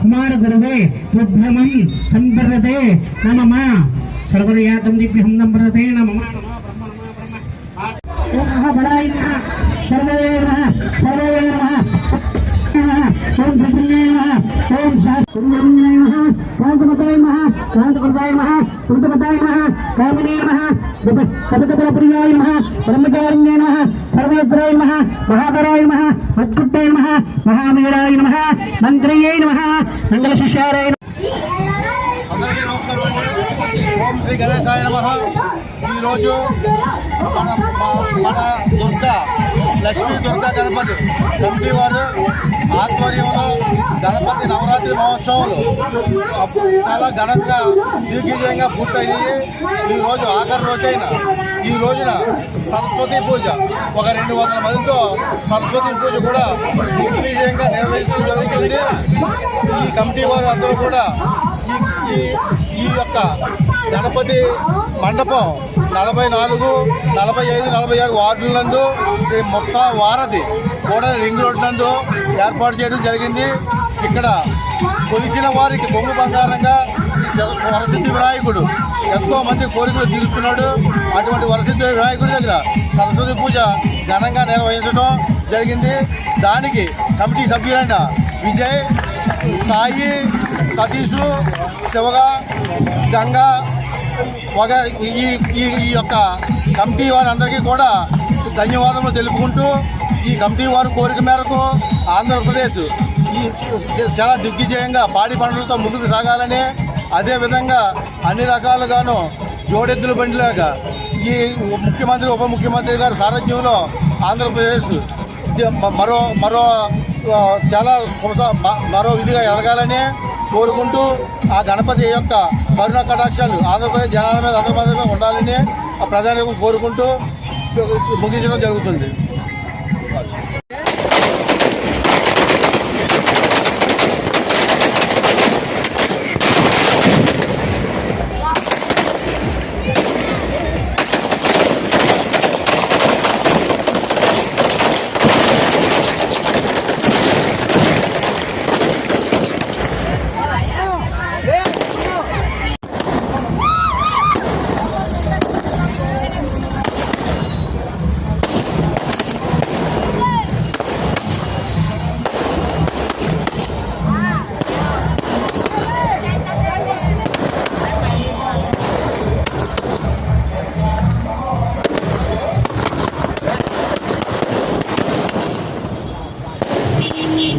कुमार गुरुवे पुभ्रमं संबरते नमः। सर्वर्या तं दिव्यं नमरते नमः। नमः ब्रह्म नमः। ब्रह्म ओ महाबलाय नमः। सर्वदेवा सर्वदेवा శాంతపదాయ నమః శాంతపదాయ నమః కృతపదాయ నమః కామినే నమః పదకపరప్రియాయ నమః బ్రహ్మచారిణ్యే నమః సర్వేశ్వరాయ నమః మహాధరాయ మత్కుట్టాయ మహావీరాయ నమ మంత్రియై నమ మంగళ శిష్యారాయ అందరికీ నమస్కారం ఓం శ్రీ గణేశాయ నమ. ఈరోజు మన మన దుర్గా లక్ష్మీ దుర్గా గణపతి. కమిటీ వారు ఆధ్వర్యంలో గణపతి నవరాత్రి మహోత్సవాలు చాలా ఘనంగా దిగ్విజయంగా పూర్తయ్యాయి. ఈ రోజు ఆఖరి రోజైన ఈ రోజున సరస్వతి పూజ. ఒక రెండు వందల మందితో సరస్వతి పూజ కూడా దిగ్విజయంగా నిర్వహించడం జరుగుతుంది ఈ కమిటీ వారు అందరూ కూడా ఈ ఈ ఈ యొక్క గణపతి మండపం నలభై నాలుగు నలభై ఐదు నలభై ఆరు వార్డుల నందు శ్రీ మొక్క వారధి కూడా రింగ్ రోడ్ నందు ఏర్పాటు చేయడం జరిగింది. ఇక్కడ కొలిచిన వారికి బొంగు బంగారంగా వరసిద్ధి వినాయకుడు ఎంతో మంది కోరికలు తీరుస్తున్నాడు. అటువంటి వరసిద్ధి వినాయకుడి దగ్గర సరస్వతి పూజ ఘనంగా నిర్వహించడం జరిగింది. దానికి కమిటీ సభ్యులైన విజయ్ సాయి సతీషు శివగా గంగా ఒక ఈ ఈ ఈ యొక్క కమిటీ వారందరికీ కూడా ధన్యవాదములు తెలుపుకుంటూ ఈ కమిటీ వారి కోరిక మేరకు ఆంధ్రప్రదేశ్ ఈ చాలా దిగ్విజయంగా పాడి పంటలతో ముందుకు సాగాలని అదేవిధంగా అన్ని రకాలుగాను జోడెద్దుల బండిలాగా ఈ ముఖ్యమంత్రి ఉప ముఖ్యమంత్రి గారి సారథ్యంలో ఆంధ్రప్రదేశ్ మరో మరో చాలా మరో విధిగా ఎదగాలని కోరుకుంటూ ఆ గణపతి యొక్క కరుణ కటాక్షాలు ఆంధ్రప్రదేశ్ జనాల మీద ఆంధ్రప్రదేశ్ మీద ఉండాలని ఆ ప్రధాని కోరుకుంటూ ముగించడం జరుగుతుంది.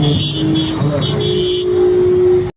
你，成了什？